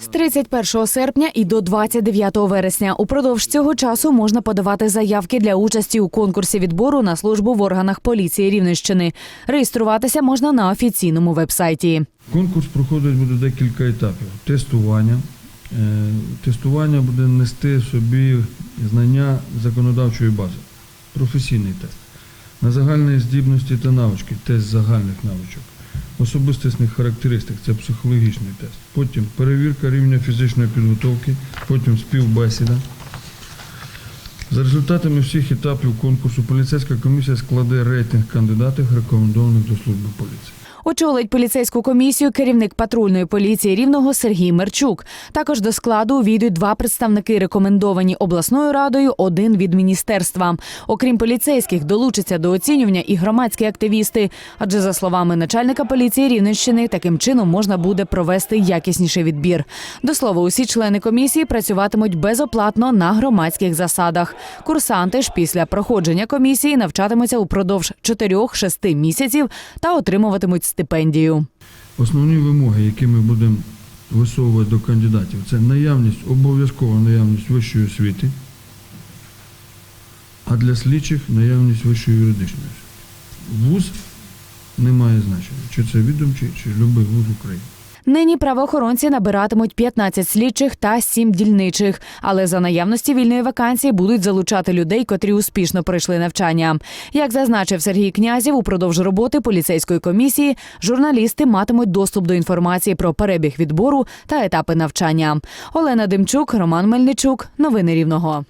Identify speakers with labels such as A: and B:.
A: З 31 серпня і до 29 вересня упродовж цього часу можна подавати заявки для участі у конкурсі відбору на службу в органах поліції Рівненщини. Реєструватися можна на офіційному вебсайті.
B: Конкурс проходить буде декілька етапів. Тестування. Е, Тестування буде нести собі знання законодавчої бази, професійний тест. На загальні здібності та навички, тест загальних навичок, особистісних характеристик, це психологічний тест. Потім перевірка рівня фізичної підготовки, потім співбесіда. За результатами всіх етапів конкурсу поліцейська комісія складе рейтинг кандидатів, рекомендованих до служби поліції.
A: Очолить поліцейську комісію керівник патрульної поліції рівного Сергій Мерчук. Також до складу увійдуть два представники, рекомендовані обласною радою, один від міністерства. Окрім поліцейських, долучаться до оцінювання і громадські активісти. Адже за словами начальника поліції Рівненщини, таким чином можна буде провести якісніший відбір. До слова, усі члени комісії працюватимуть безоплатно на громадських засадах. Курсанти ж після проходження комісії навчатимуться упродовж 4-6 місяців та отримуватимуть стипендію.
B: Основні вимоги, які ми будемо висовувати до кандидатів, це наявність, обов'язкова наявність вищої освіти, а для слідчих наявність вищої юридичної освіти. Вуз не має значення, чи це відомчий, чи будь-який вуз України.
A: Нині правоохоронці набиратимуть 15 слідчих та 7 дільничих, але за наявності вільної вакансії будуть залучати людей, котрі успішно пройшли навчання. Як зазначив Сергій Князів, упродовж роботи поліцейської комісії журналісти матимуть доступ до інформації про перебіг відбору та етапи навчання. Олена Демчук, Роман Мельничук. Новини Рівного.